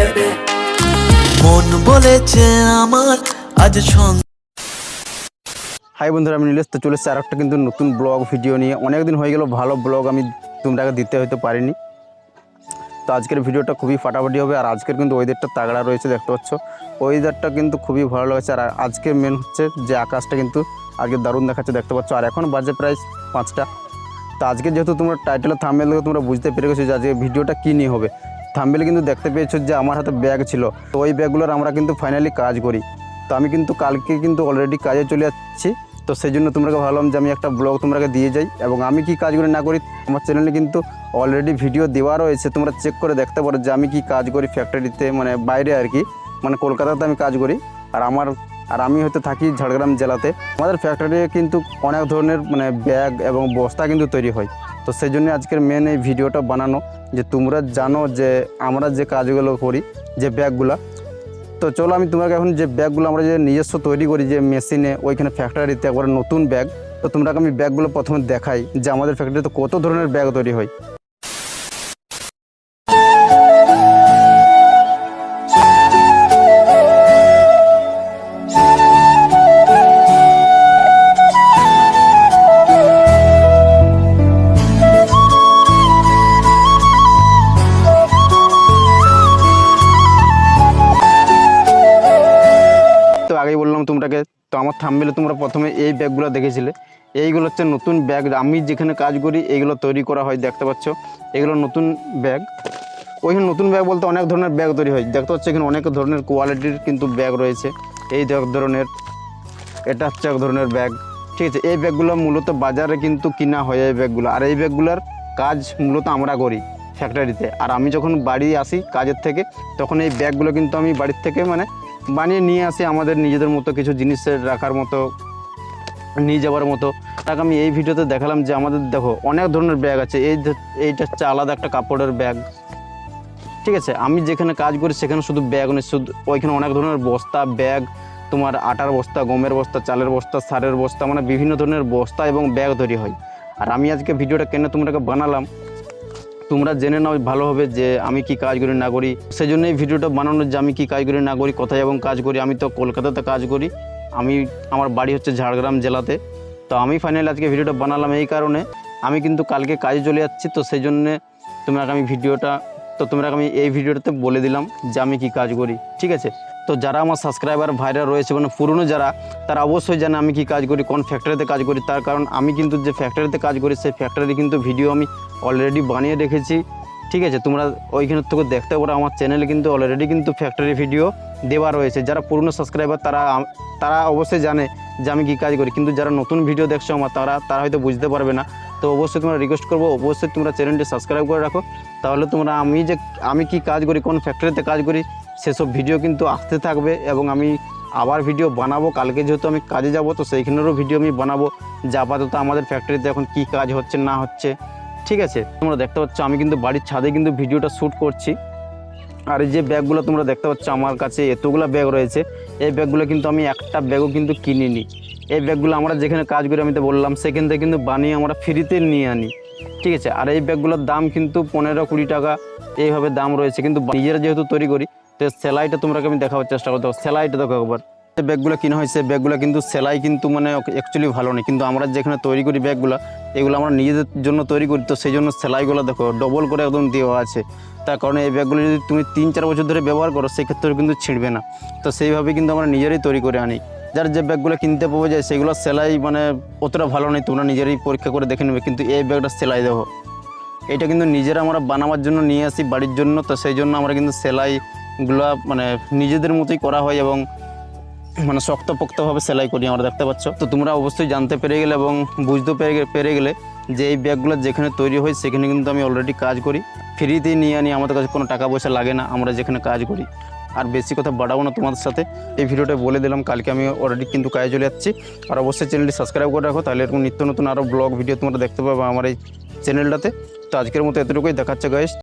ভেবে মন বলেছে আমার আজ সন্ধ্যা হাই বন্ধুরা, আমি নীলেশ। তো চলে এসেছি আর একটা কিন্তু নতুন ব্লগ ভিডিও নিয়ে। অনেক দিন হয়ে গেল, ভালো ব্লগ আমি তোমরাকে দিতে হয়তো পারিনি। তো আজকের ভিডিওটা খুবই ফাটাফাটি হবে, আর আজকের কিন্তু ওয়েদারটা তাগড়া রয়েছে, দেখতে পাচ্ছ। ওয়েদারটা কিন্তু খুবই ভালো লাগছে আর আজকের মেন হচ্ছে যে আকাশটা কিন্তু আজকে দারুণ দেখাচ্ছে, দেখতে পাচ্ছ। আর এখন বাজে প্রায় পাঁচটা। তো আজকে যেহেতু তোমরা টাইটেল থাম্বেল দেখে তোমরা বুঝতে পেরে গেছো যে আজকে ভিডিওটা কী নিয়ে হবে। থাম্বেল কিন্তু দেখতে পেয়েছ যে আমার হাতে ব্যাগ ছিল। তো ওই ব্যাগগুলোর আমরা কিন্তু ফাইনালি কাজ করি। তো আমি কিন্তু কালকে কিন্তু অলরেডি কাজে চলে যাচ্ছি। তো সেই জন্য তোমরাকে ভাবলাম যে আমি একটা ব্লগ তোমরাকে দিয়ে যাই এবং আমি কি কাজ করি না করি, আমার চ্যানেলে কিন্তু অলরেডি ভিডিও দেওয়া রয়েছে। তোমরা চেক করে দেখতে পারো যে আমি কি কাজ করি ফ্যাক্টরিতে মানে বাইরে আর কি। মানে কলকাতাতে আমি কাজ করি। আর আমার, আর আমি হয়তো থাকি ঝাড়গ্রাম জেলাতে। আমাদের ফ্যাক্টরি কিন্তু অনেক ধরনের মানে ব্যাগ এবং বস্তা কিন্তু তৈরি হয়। তো সেই জন্য আজকের মেন এই ভিডিওটা বানানো, যে তোমরা জানো যে আমরা যে কাজগুলো করি, যে ব্যাগগুলো, তো চলো আমি তোমাকে এখন যে ব্যাগগুলো আমরা যে নিজস্ব তৈরি করি, যে মেশিনে, ওইখানে ফ্যাক্টরিতে একবার নতুন ব্যাগ, তো তোমরাকে আমি ব্যাগগুলো প্রথমে দেখাই, যে আমাদের ফ্যাক্টরিতে কত ধরনের ব্যাগ তৈরি হয়। তো তোমরাকে তো আমার থামবেলে তোমরা প্রথমে এই ব্যাগগুলো দেখেছিলে। এইগুলো হচ্ছে নতুন ব্যাগ। আমি যেখানে কাজ করি, এইগুলো তৈরি করা হয়, দেখতে পাচ্ছ? এগুলো নতুন ব্যাগ। ওইখানে নতুন ব্যাগ বলতে অনেক ধরনের ব্যাগ তৈরি হয়। দেখতে পাচ্ছ, এখানে অনেক ধরনের কোয়ালিটির কিন্তু ব্যাগ রয়েছে। এই এক ধরনের, এটা হচ্ছে এক ধরনের ব্যাগ। ঠিক আছে, এই ব্যাগগুলো মূলত বাজারে কিন্তু কিনা হয় এই ব্যাগগুলো। আর এই ব্যাগগুলোর কাজ মূলত আমরা করি ফ্যাক্টরিতে আর আমি যখন বাড়ি আসি কাজের থেকে, তখন এই ব্যাগগুলো কিন্তু আমি বাড়ির থেকে মানে বানিয়ে নিয়ে আসি আমাদের নিজেদের মতো কিছু জিনিসের রাখার মতো, নিয়ে যাওয়ার মতো। তাকে আমি এই ভিডিওতে দেখালাম যে আমাদের দেখো অনেক ধরনের ব্যাগ আছে। এই এইটা হচ্ছে আলাদা একটা কাপড়ের ব্যাগ। ঠিক আছে? আমি যেখানে কাজ করি সেখানে শুধু ব্যাগ নেই, শুধু ওইখানে অনেক ধরনের বস্তা, ব্যাগ, তোমার আটার বস্তা, গমের বস্তা, চালের বস্তা, সারের বস্তা মানে বিভিন্ন ধরনের বস্তা এবং ব্যাগ তৈরি হয়। আর আমি আজকে ভিডিওটা কেন তোমরাকে বানালাম তোমরা জেনে নাও ভালোভাবে যে আমি কি কাজ করি, না করি। সেই জন্য এই ভিডিওটা বানানোর যে আমি কি কাজ করি, না করি, কোথায় এবং কাজ করি, আমি তো কলকাতাতে কাজ করি। আমি, আমার বাড়ি হচ্ছে ঝাড়গ্রাম জেলাতে। তো আমি ফাইনালি আজকে ভিডিওটা বানালাম এই কারণে। আমি কিন্তু কালকে কাজে চলে যাচ্ছি, তো সেই জন্যে তোমরা আমি ভিডিওটা, তো তোমরা আমি এই ভিডিওটাতে বলে দিলাম যে আমি কি কাজ করি। ঠিক আছে? তো যারা আমার সাবস্ক্রাইবার ভাইরা রয়েছে মানে পুরনো যারা, তারা অবশ্যই জানে আমি কি কাজ করি, কোন ফ্যাক্টরিতে কাজ করি। তার কারণ আমি কিন্তু যে ফ্যাক্টরিতে কাজ করি, সেই ফ্যাক্টরি কিন্তু ভিডিও আমি অলরেডি বানিয়ে রেখেছি। ঠিক আছে? তোমরা ওইখানের থেকে দেখতে পারো, আমার চ্যানেলে কিন্তু অলরেডি কিন্তু ফ্যাক্টরি ভিডিও দেওয়া রয়েছে। যারা পুরনো সাবস্ক্রাইবার তারা তারা অবশ্যই জানে যে আমি কী কাজ করি। কিন্তু যারা নতুন ভিডিও দেখছ আমার, তারা তারা হয়তো বুঝতে পারবে না। তো অবশ্যই তোমরা রিকোয়েস্ট করব, অবশ্যই তোমরা চ্যানেলটি সাবস্ক্রাইব করে রাখো। তাহলে তোমরা আমি যে, আমি কি কাজ করি, কোন ফ্যাক্টরিতে কাজ করি সেসব ভিডিও কিন্তু আসতে থাকবে এবং আমি আবার ভিডিও বানাবো। কালকে যেহেতু আমি কাজে যাব, তো সেইখানেরও ভিডিও আমি বানাবো। যে আপাতত আমাদের ফ্যাক্টরিতে এখন কি কাজ হচ্ছে, না হচ্ছে, ঠিক আছে? তোমরা দেখতে পাচ্ছ, আমি কিন্তু বাড়ির ছাদে কিন্তু ভিডিওটা শ্যুট করছি। আর এই যে ব্যাগগুলো তোমরা দেখতে পাচ্ছ, আমার কাছে এতগুলো ব্যাগ রয়েছে। এই ব্যাগগুলো কিন্তু আমি একটা ব্যাগও কিন্তু কিনিনি। এই ব্যাগগুলো আমরা যেখানে কাজ করি, আমি তো বললাম, সেখান থেকে কিন্তু বানিয়ে আমরা ফ্রিতে নিয়ে আনি। ঠিক আছে? আর এই ব্যাগগুলোর দাম কিন্তু পনেরো কুড়ি টাকা, এইভাবে দাম রয়েছে। কিন্তু নিজেরা যেহেতু তৈরি করি তো সেলাইটা তোমরা আমি দেখাবার চেষ্টা করতে সেলাইটা দেখো একবার। ব্যাগগুলো কিনা হয়েছে, ব্যাগগুলো কিন্তু সেলাই কিন্তু মানে অ্যাকচুয়ালি ভালো নেই। কিন্তু আমরা যেখানে তৈরি করি ব্যাগগুলো, এগুলো আমরা নিজেদের জন্য তৈরি করি। তো সেই জন্য সেলাইগুলো দেখো ডবল করে একদম দেওয়া আছে। তার কারণে এই ব্যাগগুলো যদি তুমি তিন, চার বছর ধরে ব্যবহার করো সেক্ষেত্রে কিন্তু ছিঁড়বে না। তো সেইভাবে কিন্তু আমরা নিজেরাই তৈরি করে আনি। যার যে ব্যাগগুলো কিনতে পাওয়া যায়, সেগুলো সেলাই মানে অতটা ভালো নেই, তোমরা নিজেরাই পরীক্ষা করে দেখে নেবে। কিন্তু এই ব্যাগটা সেলাই দেখো। এটা কিন্তু নিজেরা আমরা বানাবার জন্য নিয়ে আসি, বাড়ির জন্য। তো সেই জন্য আমরা কিন্তু সেলাইগুলো মানে নিজেদের মতোই করা হয় এবং মানে শক্তপোক্তভাবে সেলাই করি, আমরা দেখতে পাচ্ছ। তো তোমরা অবশ্যই জানতে পেরে গেলে এবং বুঝতে পেরে পেরে গেলে যে এই ব্যাগগুলো যেখানে তৈরি হয়, সেখানে কিন্তু আমি অলরেডি কাজ করি। ফ্রিতেই নিয়ে আনি, আমাদের কাছে কোনো টাকা পয়সা লাগে না, আমরা যেখানে কাজ করি। আর বেশি কথা বাড়াবো না তোমাদের সাথে। এই ভিডিওটা বলে দিলাম, কালকে আমি অলরেডি কিন্তু কাজে চলে যাচ্ছি। আর অবশ্যই চ্যানেলটি সাবস্ক্রাইব করে রাখো, তাহলে এরকম নিত্য নতুন আরও ব্লগ ভিডিও তোমরা দেখতে পাবে আমার এই চ্যানেলটাতে তো আজকের মতো এতটুকুই, দেখাচ্ছে গাইস